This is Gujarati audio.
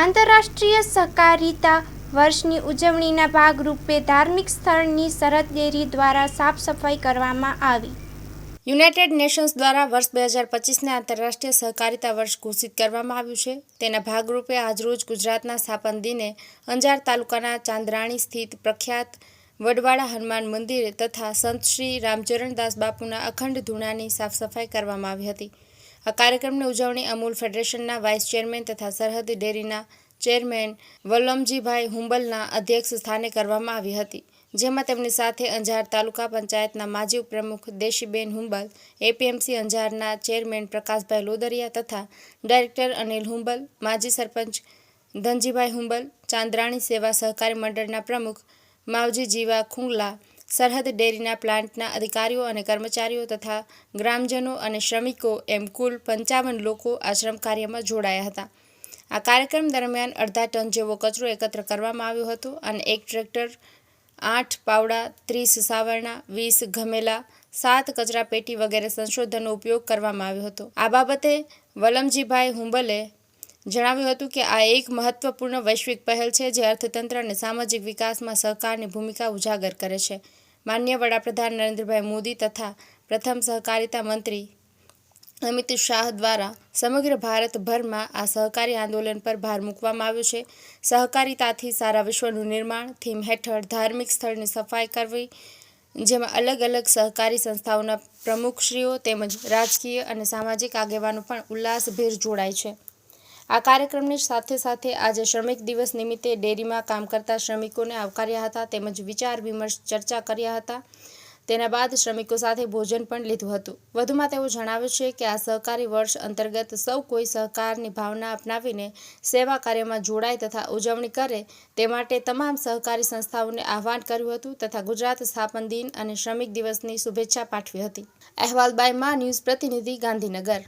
આંતરરાષ્ટ્રીય સહકારિતા વર્ષની ઉજવણીના ભાગરૂપે ધાર્મિક સ્થળની સરહદ ડેરી દ્વારા સાફ સફાઈ કરવામાં આવી. યુનાઇટેડ નેશન્સ દ્વારા વર્ષ બે હજાર પચીસને આંતરરાષ્ટ્રીય સહકારિતા વર્ષ ઘોષિત કરવામાં આવ્યું છે. તેના ભાગરૂપે આજરોજ ગુજરાતના સ્થાપન દિને અંજાર તાલુકાના ચાંદ્રાણી સ્થિત પ્રખ્યાત વડવાળા હનુમાન મંદિરે તથા સંત શ્રી રામચરણદાસ બાપુના અખંડ ધૂણાની સાફ સફાઈ કરવામાં આવી હતી. આ કાર્યક્રમની ઉજવણી અમૂલ ફેડરેશનના વાઇસ ચેરમેન તથા સરહદી ડેરીના ચેરમેન વલ્લમજીભાઈ હુંબલના અધ્યક્ષ સ્થાને કરવામાં આવી હતી, જેમાં તેમની સાથે અંજાર તાલુકા પંચાયતના માજી ઉપપ્રમુખ દેશીબેન હુંબલ, એપીએમસી અંજારના ચેરમેન પ્રકાશભાઈ લોદરિયા તથા ડાયરેક્ટર અનિલ હુંબલ, માજી સરપંચ ધનજીભાઈ હુંબલ, ચાંદ્રાણી સેવા સહકારી મંડળના પ્રમુખ માવજી જીવા ખુંગલા સરહદ ડેરીના પ્લાન્ટના અધિકારીઓ અને કર્મચારીઓ તથા ગ્રામજનો અને શ્રમિકો એમ કુલ પંચાવન લોકો આશ્રમ કાર્યમાં જોડાયા હતા. આ કાર્યક્રમ દરમિયાન અડધા ટન જેવો કચરો એકત્ર કરવામાં આવ્યો હતો અને એક ટ્રેક્ટર, આઠ પાવડા, ત્રીસ સાવરણા, વીસ ઘમેલા, સાત કચરાપેટી વગેરે સંશોધનનો ઉપયોગ કરવામાં આવ્યો હતો. આ બાબતે વલમજીભાઈ હુંબલે જણાવ્યું હતું કે આ એક મહત્વપૂર્ણ વૈશ્વિક પહેલ છે જે અર્થતંત્ર અને સામાજિક વિકાસમાં સહકારની ભૂમિકા ઉજાગર કરે છે. માન્ય વડાપ્રધાન નરેન્દ્રભાઈ મોદી તથા પ્રથમ સહકારિતા મંત્રી અમિત શાહ દ્વારા સમગ્ર ભારતભરમાં આ સહકારી આંદોલન પર ભાર મૂકવામાં આવ્યો છે. સહકારિતાથી સારા વિશ્વનું નિર્માણ, થીમ હેઠળ ધાર્મિક સ્થળની સફાઈ કરવી, જેમાં અલગ અલગ સહકારી સંસ્થાઓના પ્રમુખશ્રીઓ તેમજ રાજકીય અને સામાજિક આગેવાનો પણ ઉલ્લાસભેર જોડાય છે. આ કાર્યક્રમની સાથે સાથે આજે શ્રમિક દિવસ નિમિત્તે ડેરીમાં કામ કરતા શ્રમિકોને આવકાર્યા હતા તેમજ વિચાર વિમર્શ ચર્ચા કર્યા હતા. તેના બાદ શ્રમિકો સાથે ભોજન પણ લીધું હતું. વધુમાં તેઓ જણાવે છે કે આ સહકારી વર્ષ અંતર્ગત સૌ કોઈ સહકારની ભાવના અપનાવીને સેવા કાર્યમાં જોડાય તથા ઉજવણી કરે તે માટે તમામ સહકારી સંસ્થાઓને આહવાન કર્યું હતું તથા ગુજરાત સ્થાપન દિન અને શ્રમિક દિવસની શુભેચ્છા પાઠવી હતી. અહેવાલ બાય મા ન્યૂઝ પ્રતિનિધિ ગાંધીનગર.